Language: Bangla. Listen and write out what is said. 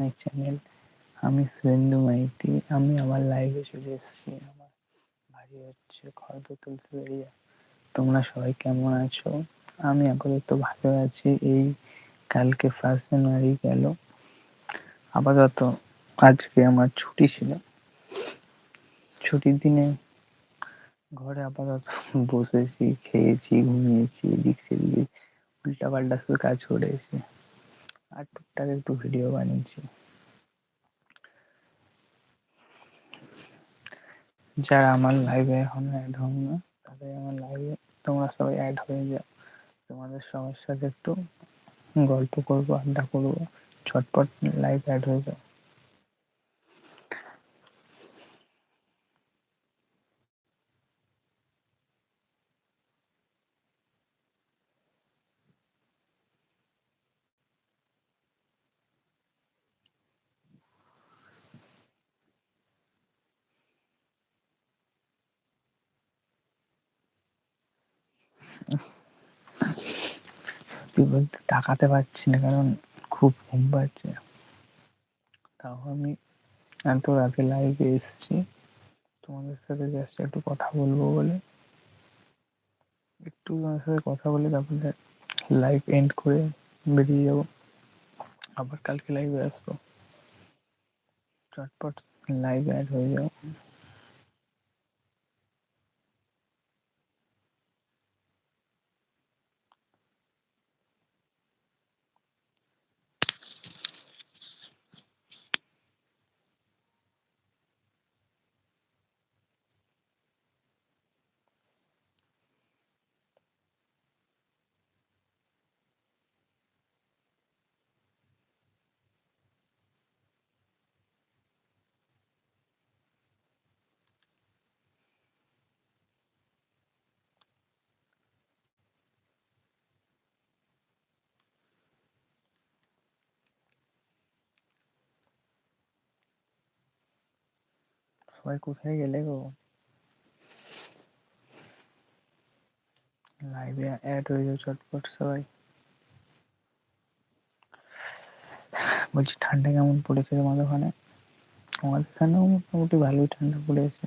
My channel. আমি সুরেন্দু মাইতি। আমি আমার লাইভে চলে এসেছি। আমার বাড়ি হচ্ছে তুলসী এরিয়া তোমরা সবাই কেমন আছো? আমি আপাতত ভালো আছি। এই কালকে ফার্স্ট জানুয়ারি গেল। আপাতত আজকে আমার ছুটি ছিল। ছুটির দিনে ঘরে আপাতত বসেছি, খেয়েছি, ঘুমিয়েছি এদিক সেদিক উল্টা পাল্টা শুধু কাজ করেছি আর টুকটাক একটু ভিডিও বানিয়েছি। যারা আমার লাইভে এখন অ্যাড হন না, তাদের আমার লাইভে তোমরা সবাই অ্যাড হয়ে যাও। তোমাদের সবার সাথে একটু গল্প করব, আড্ডা করব ছটপট লাইভ অ্যাড হয়ে যাও। তাকাতে পারছি না, কারণ খুব ঘুম পাচ্ছে। তাও আমি এত রাতে লাইভে এসছি। তোমাদের সাথে জাস্ট একটু কথা বলব বলে। একটু তোমাদের সাথে কথা বলে তারপরে লাইভ এন্ড করে বেরিয়ে যাব। আবার কালকে লাইভে আসব। চটপট লাইভ অ্যাড হয়ে যাও সবাই কোথায় গেলে গো? লাইভে অ্যাড হয়ে যাও চটপট সবাই। বলছি ঠান্ডা কেমন পড়েছে তোমাদের ওখানে? আমাদের এখানেও মোটামুটি ভালোই ঠান্ডা পড়েছে।